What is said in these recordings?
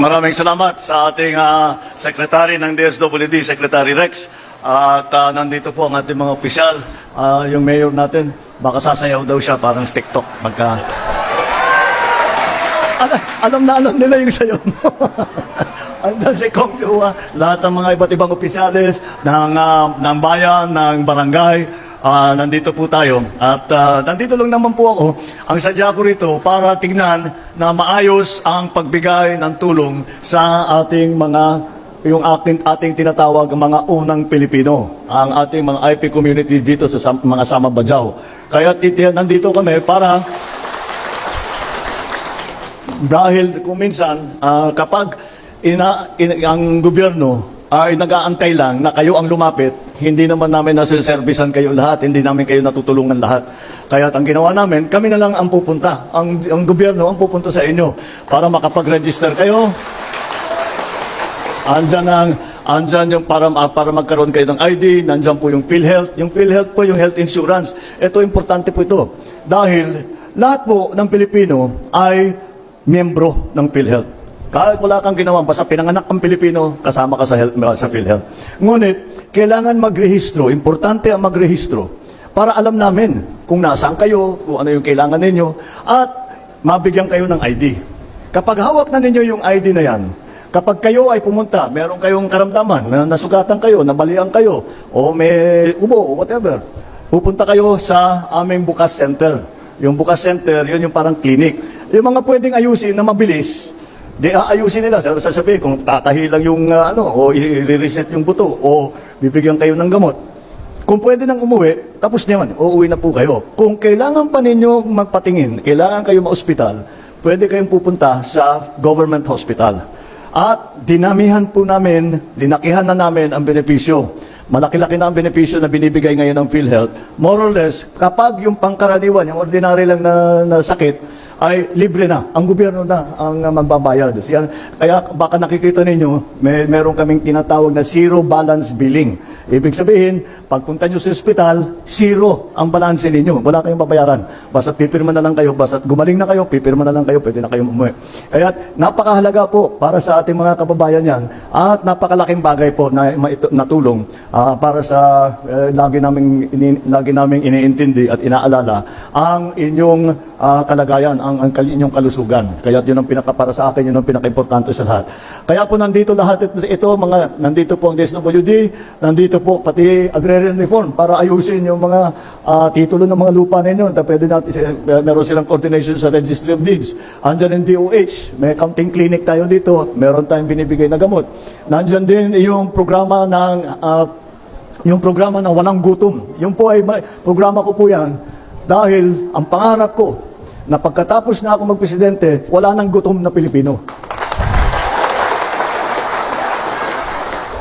Maraming salamat sa ating ah, Secretary ng DSWD, Secretary Rex. At ah, nandito po ang ating mga opisyal, Ah, yung mayor natin. Baka sasayaw daw siya parang TikTok. Magka... Alam, alam na alam nila yung sayaw mo. Andan si Kong Chua, lahat ng mga iba't ibang opisyalis ng, ah, ng bayan, ng barangay, ah, nandito po tayo. At ah, nandito lang naman po ako. Ang sadya ko rito para tignan na maayos ang pagbigay ng tulong sa ating mga yung ating, ating tinatawag mga unang Pilipino, ang ating mga IP community dito sa mga Sama Bajaw. Kaya titi- nandito kami para dahil kung minsan, ah, kapag ina, in- ang gobyerno ay nag-aantay lang na kayo ang lumapit, hindi naman namin nasiservisan kayo lahat, hindi namin kayo natutulungan lahat. Kaya ang ginawa namin, kami na lang ang pupunta. Ang, ang gobyerno ang pupunta sa inyo para makapag-register kayo. Andyan ang andyan yung para ah, para magkaroon kayo ng ID, nandiyan po yung PhilHealth. Yung PhilHealth po yung health insurance. Ito importante po ito. Dahil lahat po ng Pilipino ay miyembro ng PhilHealth. Kahit wala kang ginawa, basta pinanganak kang Pilipino, kasama ka sa, health, sa PhilHealth. Ngunit, kailangan magrehistro. Importante ang magrehistro para alam namin kung nasaan kayo, kung ano yung kailangan ninyo, at mabigyan kayo ng ID. Kapag hawak na ninyo yung ID na yan, Kapag kayo ay pumunta, meron kayong karamdaman, na nasugatan kayo, nabalian kayo, o may ubo, whatever, pupunta kayo sa aming bukas center. Yung bukas center, yun yung parang clinic. Yung mga pwedeng ayusin na mabilis, di aayusin nila. Sasabihin kung tatahi lang yung uh, ano, o i-reset yung buto, o bibigyan kayo ng gamot. Kung pwede nang umuwi, tapos naman, uuwi na po kayo. Kung kailangan pa ninyo magpatingin, kailangan kayo ma-ospital, pwede kayong pupunta sa government hospital. At dinamihan po namin, linakihan na namin ang benepisyo. Malaki-laki na ang benepisyo na binibigay ngayon ng PhilHealth. More or less, kapag yung pangkaraniwan, yung ordinary lang na, na sakit, ay libre na. Ang gobyerno na ang uh, magbabayad. Kaya baka nakikita ninyo, may, meron kaming tinatawag na zero balance billing. Ibig sabihin, pagpunta nyo sa ospital, zero ang balanse ninyo. Wala kayong babayaran. Basta pipirma na lang kayo, basta gumaling na kayo, pipirma na lang kayo, pwede na kayong umuwi. Kaya napakahalaga po para sa ating mga kababayan yan at napakalaking bagay po na, maito- na tulong ah, para sa eh, lagi naming ini, lagi naming iniintindi at inaalala ang inyong ah, kalagayan, ang, ang inyong kalusugan. Kaya yun ang pinaka para sa akin, yun ang pinaka-importante sa lahat. Kaya po nandito lahat ito, mga nandito po ang DSWD, nandito po pati agrarian reform para ayusin yung mga ah, titulo ng mga lupa ninyo. Ta- Pwede natin eh, meron silang coordination sa Registry of Deeds. Andyan yung DOH, may counting clinic tayo dito, meron tayong binibigay na gamot. Nandyan din yung programa ng ah, yung programa ng walang gutom. Yung po ay ma- programa ko po yan dahil ang pangarap ko na pagkatapos na ako magpresidente, wala nang gutom na Pilipino.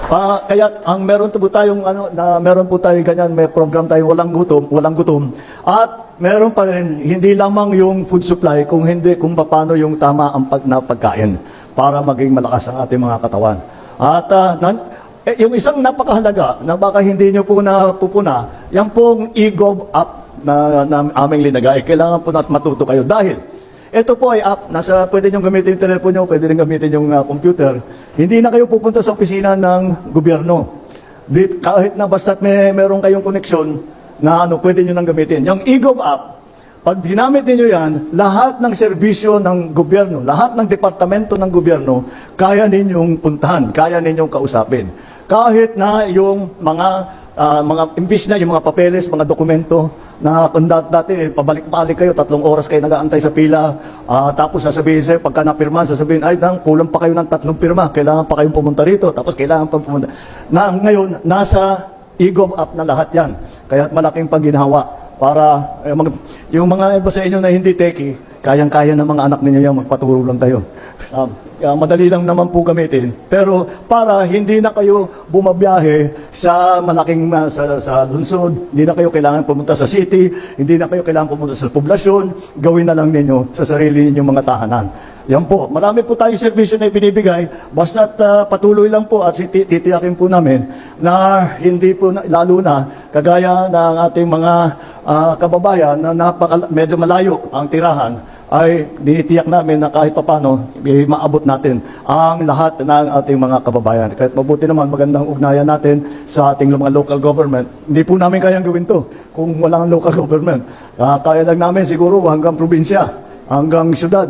Pa, kaya ang meron po tayong ano na meron po tayong ganyan, may program tayong walang gutom, walang gutom. At meron pa rin hindi lamang yung food supply kung hindi kung paano yung tama ang pag na para maging malakas ang ating mga katawan. At ah, nan- eh, yung isang napakahalaga na baka hindi nyo po napupuna, yan pong e-gov app na, na aming linagay. Kailangan po natin matuto kayo dahil ito po ay app, nasa, pwede nyo gamitin yung telepono nyo, pwede rin gamitin yung uh, computer. Hindi na kayo pupunta sa opisina ng gobyerno. Di, kahit na basta't may meron kayong koneksyon na ano, pwede nyo nang gamitin. Yung eGov app, pag ginamit niyo yan, lahat ng serbisyo ng gobyerno, lahat ng departamento ng gobyerno, kaya ninyong puntahan, kaya ninyong kausapin. Kahit na yung mga ah, mga imbis na yung mga papeles, mga dokumento na kung dat- dati eh, pabalik-balik kayo, tatlong oras kayo nag-aantay sa pila, ah, tapos sasabihin sa'yo, pagka napirma, sasabihin, ay, nang, kulang pa kayo ng tatlong pirma, kailangan pa kayong pumunta rito, tapos kailangan pa pumunta. Na, ngayon, nasa e-gov app na lahat yan. Kaya malaking pagginhawa para eh, mag, yung mga iba sa inyo na hindi techie, kayang-kaya ng mga anak ninyo yan, magpaturo lang kayo. Um, kaya madali lang naman po gamitin. Pero para hindi na kayo bumabiyahe sa malaking uh, sa, sa lungsod, hindi na kayo kailangan pumunta sa city, hindi na kayo kailangan pumunta sa poblasyon, gawin na lang ninyo sa sarili ninyong mga tahanan. Yan po. Marami po tayong servisyo na ibinibigay. Basta't uh, patuloy lang po at titi- titiyakin po namin na hindi po, na, lalo na kagaya ng ating mga ah, kababayan na napaka, medyo malayo ang tirahan, ay dinitiyak namin na kahit papano, eh, maabot natin ang lahat ng ating mga kababayan. Kahit mabuti naman, magandang ugnayan natin sa ating mga local government. Hindi po namin kayang gawin to kung walang local government. Ah, kaya lang namin siguro hanggang probinsya, hanggang syudad.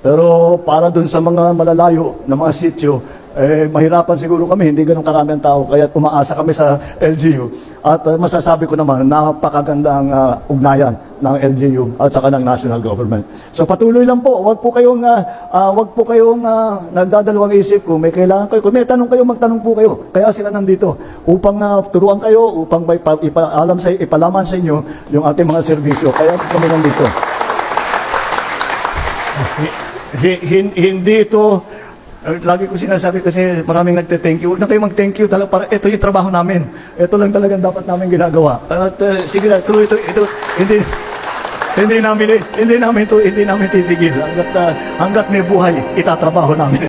Pero para dun sa mga malalayo na mga sityo, eh, mahirapan siguro kami, hindi ganun karami ang tao, kaya umaasa kami sa LGU. At uh, masasabi ko naman, napakagandang uh, ugnayan ng LGU at saka ng national government. So patuloy lang po, wag po kayong, uh, uh, wag po kayong uh, nagdadalawang isip kung may kailangan kayo. Kung may tanong kayo, magtanong po kayo. Kaya sila nandito upang uh, turuan kayo, upang may pa, ipaalam sa, ipalaman sa inyo yung ating mga serbisyo. Kaya kami nandito. Hi- hin- hindi ito lagi ko sinasabi kasi maraming nagte-thank you. Huwag na kayo mag-thank you talaga para ito yung trabaho namin. Ito lang talagang dapat namin ginagawa. At eh, sige na, tuloy ito, ito, hindi hindi namin hindi namin ito hindi namin titigil hangga't ah, hangga't may buhay itatrabaho namin.